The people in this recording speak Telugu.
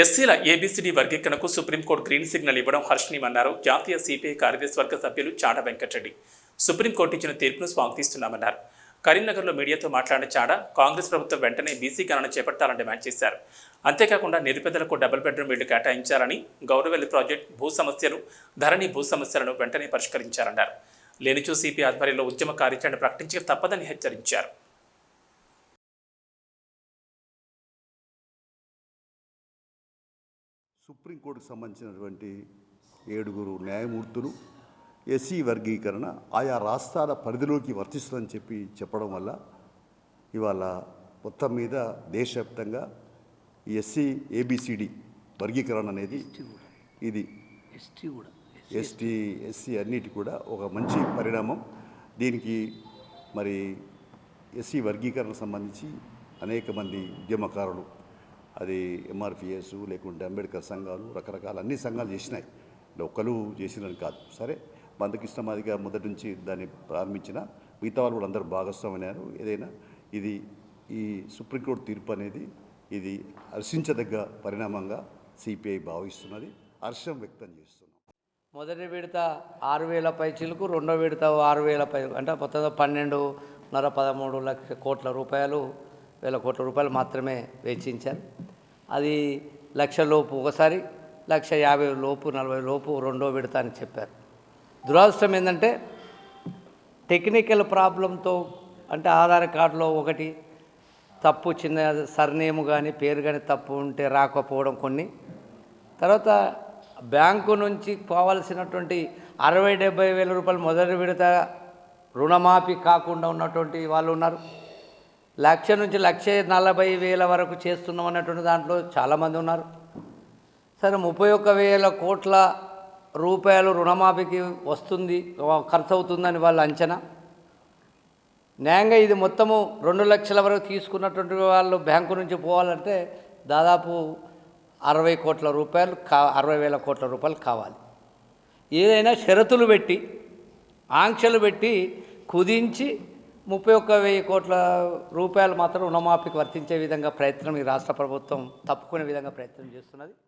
ఎస్సీల ఏబీసీడీ వర్గీకరణకు సుప్రీంకోర్టు గ్రీన్ సిగ్నల్ ఇవ్వడం హర్షణీయమన్నారు. జాతీయ సిపిఐ కార్యదర్శి వర్గ సభ్యులు చాడ వెంకటరెడ్డి. సుప్రీంకోర్టు ఇచ్చిన తీర్పును స్వాగతిస్తున్నామన్నారు. కరీంనగర్లో మీడియాతో మాట్లాడిన చాడ కాంగ్రెస్ ప్రభుత్వం వెంటనే బీసీ గణన చేపట్టాలని డిమాండ్ చేశారు. అంతేకాకుండా నిరుపేదలకు డబుల్ బెడ్రూమ్ ఇళ్ళు కేటాయించాలని గౌరవెల్లి ప్రాజెక్ట్ భూ సమస్యలు ధరణి భూ సమస్యలను వెంటనే పరిష్కరించారన్నారు. లేనిచూ సిపి ఆధ్వర్యంలో ఉద్యమ కార్యాచరణ ప్రకటించక తప్పదని హెచ్చరించారు. సుప్రీంకోర్టుకు సంబంధించినటువంటి ఏడుగురు న్యాయమూర్తులు ఎస్సీ వర్గీకరణ ఆయా రాష్ట్రాల పరిధిలోకి వర్తిస్తుందని చెప్పి చెప్పడం వల్ల ఇవాళ మొత్తం మీద దేశవ్యాప్తంగా ఎస్సీ ఏబిసిడి వర్గీకరణ అనేది ఇది ఎస్టీ కూడా. ఎస్టీ ఎస్సీ అన్నిటి కూడా ఒక మంచి పరిణామం. దీనికి మరి ఎస్సీ వర్గీకరణ సంబంధించి అనేక మంది ఉద్యమకారులు అది ఎంఆర్పిఎస్ లేకుంటే అంబేద్కర్ సంఘాలు రకరకాల అన్ని సంఘాలు చేసినాయి. ఒక్కరు చేసినని కాదు. సరే మందకృష్ణ మాదిగా మొదటి నుంచి దాన్ని ప్రారంభించిన మిగతా వాళ్ళు కూడా అందరూ భాగస్వామైనారు ఏదైనా ఇది ఈ సుప్రీంకోర్టు తీర్పు అనేది ఇది హర్షించదగ్గ పరిణామంగా సిపిఐ భావిస్తున్నది. హర్షం వ్యక్తం చేస్తున్నాం. మొదటి విడత ఆరు వేల పై చిలుకు రెండో విడత ఆరు వేల పై అంటే మొత్తం పన్నెండున్నర పదమూడు లక్ష కోట్ల రూపాయలు వేల కోట్ల రూపాయలు మాత్రమే వెచ్చించారు. అది లక్ష లోపు ఒకసారి లక్ష యాభై లోపు నలభై లోపు రెండో విడత అని చెప్పారు. దురదృష్టం ఏంటంటే టెక్నికల్ ప్రాబ్లంతో అంటే ఆధార్ కార్డులో ఒకటి తప్పు చిన్న సర్నేమ్ కానీ పేరు కానీ తప్పు ఉంటే రాకపోవడం కొన్ని. తర్వాత బ్యాంకు నుంచి పోవాల్సినటువంటి అరవై డెబ్బై వేల రూపాయలు మొదటి విడత రుణమాఫీ కాకుండా ఉన్నటువంటి వాళ్ళు ఉన్నారు. లక్ష నుంచి లక్ష నలభై వేల వరకు చేస్తున్నాం అన్నటువంటి దాంట్లో చాలామంది ఉన్నారు. సరే ముప్పై ఒక్క వేల కోట్ల రూపాయలు రుణమాఫీకి వస్తుంది ఖర్చు అవుతుందని వాళ్ళ అంచనా? న్యాయంగా ఇది మొత్తము రెండు లక్షల వరకు తీసుకున్నటువంటి వాళ్ళు బ్యాంకు నుంచి పోవాలంటే దాదాపు అరవై కోట్ల రూపాయలు కా అరవై వేల కోట్ల రూపాయలు కావాలి. ఏదైనా షరతులు పెట్టి ఆంక్షలు పెట్టి కుదించి ముప్పై ఒక్క వెయ్యి కోట్ల రూపాయలు మాత్రం రుణమాఫీకి వర్తించే విధంగా ప్రయత్నం ఈ రాష్ట్ర ప్రభుత్వం తప్పుకునే విధంగా ప్రయత్నం చేస్తున్నది.